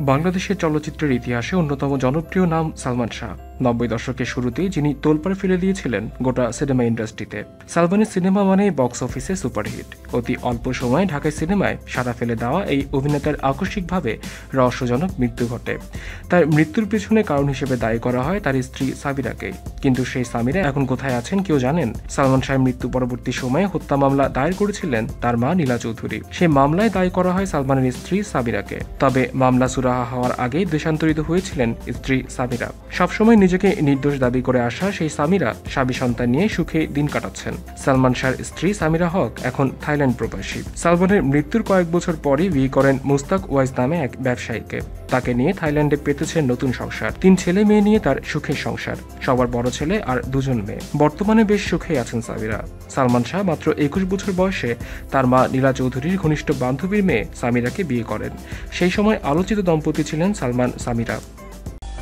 বাংলাদেশের চলচ্চিত্রের ইতিহাসে অন্যতম জনপ্রিয় নাম সালমান শাহ। নব্বই দশকের শুরুতেই যিনি তোলপাড় ফেলে দিয়েছিলেন গোটা সিনেমা ইন্ডাস্ট্রিতে। সালমানের সিনেমা মানে বক্স অফিসে সুপারহিট। অতি অল্প সময়ে ঢাকায় সিনেমায় সাদা ফেলে দেওয়া এই অভিনেতার আকস্মিকভাবে রহস্যজনক মৃত্যু ঘটে। তার মৃত্যুর পেছনে কারণ হিসেবে দায়ী করা হয় তার স্ত্রী সাবিরাকে। কিন্তু সেই সামিরা এখন কোথায় আছেন কেউ জানেন? সালমান শাহের মৃত্যু পরবর্তী সময়ে হত্যা মামলা দায়ের করেছিলেন তার মা নীলা চৌধুরী। সেই মামলায় দায়ী করা হয় সালমানের স্ত্রী সাবিরাকে। তবে মামলা সুরাহা হওয়ার আগেই দেশান্তরিত হয়েছিলেন স্ত্রী সাবিরা। সবসময় নিজেকে নির্দোষ দাবি করে আসা সেই সামিরা স্বামী সন্তান নিয়ে সুখে দিন কাটাচ্ছেন। সালমান শাহর স্ত্রী সামিরা হক এখন থাইল্যান্ড প্রবাসী। সালমানের মৃত্যুর কয়েক বছর পরই বিয়ে করেন মুস্তাক ওয়াইজ নামে এক ব্যবসায়ীকে। তাকে নিয়ে থাইল্যান্ডে পেতেছেন নতুন সংসার। তিন ছেলে মেয়ে নিয়ে তার সুখের সংসার। সবার বড় ছেলে আর দুজন মেয়ে। বর্তমানে বেশ সুখেই আছেন সামিরা। সালমান শাহ মাত্র একুশ বছর বয়সে তার মা নীলা চৌধুরীর ঘনিষ্ঠ বান্ধবীর মেয়ে সামিরাকে বিয়ে করেন। সেই সময় আলোচিত দম্পতি ছিলেন সালমান সামিরা।